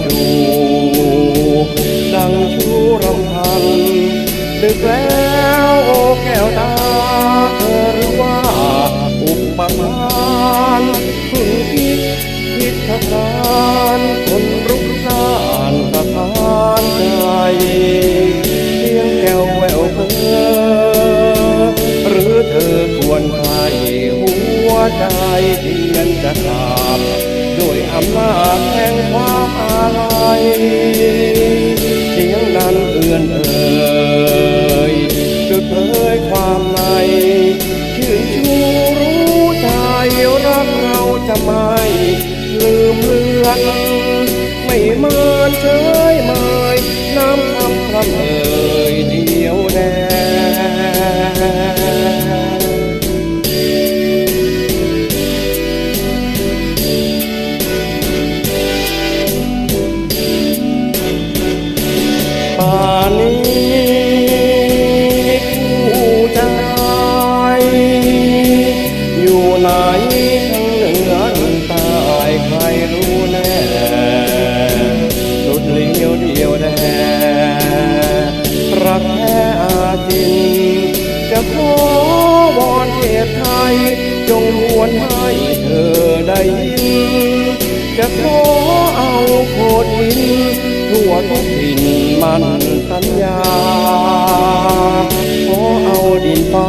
อยู่ ดังชูรำพันดึกแล้วโอแก้วตาเธอหรือว่าอุปมานพึ่งคิดคิดทะทานคนรุกรานสะทานใจเสียงแก้วแววเพ้อหรือเธอควรใครหัวใจเทียนจะขาด ด้วยอำนาจแห่งความอาลัยเสียงนั้นเอื่อนเอ่ยจุดเผยความในชื่นชูรู้ใจรักเราจะไม่ลืมเลือนไม่เมินเฉยเมยน้ำคำพรำเอ่ย นให้เธอได้ยิน จะขอเอาโคดหินทั่วทุกถิ่นมันสัญญา ขอเอาดินฟ้า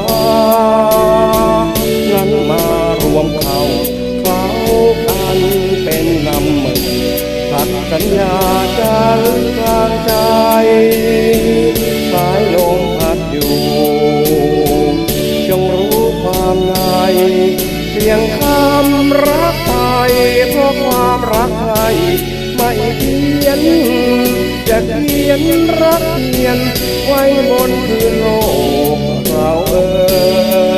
นั้นมารวมเขาเขากันเป็นนำมือพัดสัญญาจะลึกกลางใจ สายลมพัดอยู่ จงรู้ความใน พียงคำรักไปเพราะความรักใครไม่เพียนจะเขียนรักเพียนไว้บนพื้นโลกเราเอ่